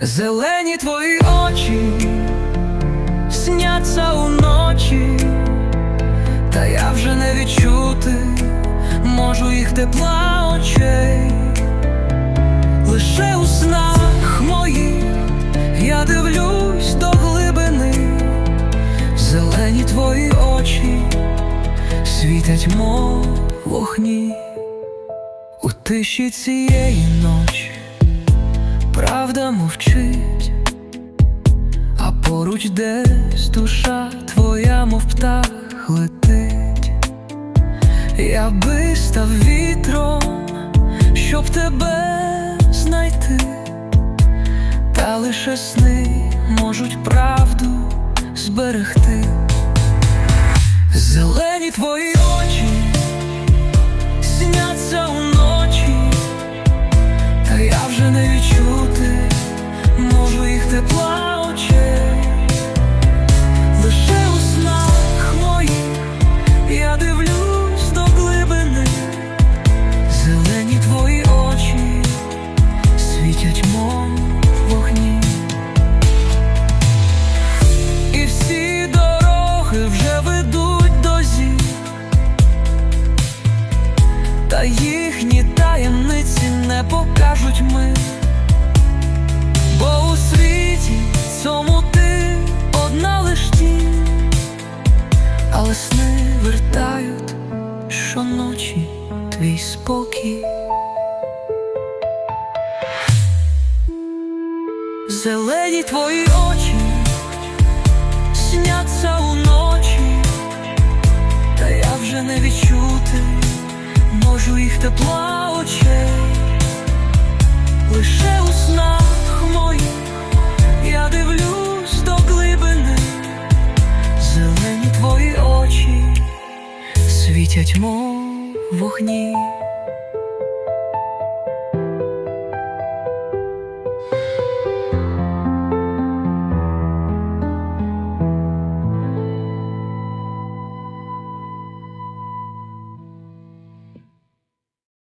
Зелені твої очі сняться уночі, та я вже не відчути можу їх тепла очей, лише у снах моїх я дивлюсь до глибини, зелені твої очі світять, мов вогні. У тиші цієї ночі. Правда мовчить, а поруч десь душа твоя, мов птах летить. Я би став вітром, щоб тебе знайти, та лише сни можуть правду зберегти. Зелені твої очі тепла лише у снах моїх я дивлюсь до глибини, зелені твої очі світять, мов вогні, і всі дороги вже ведуть до зір. Та їхні таємниці не покажуть ми, але сни вертають щоночі твій спокій. Зелені твої очі сняться уночі, та я вже не відчути можу їх тепла світять, мов вогні.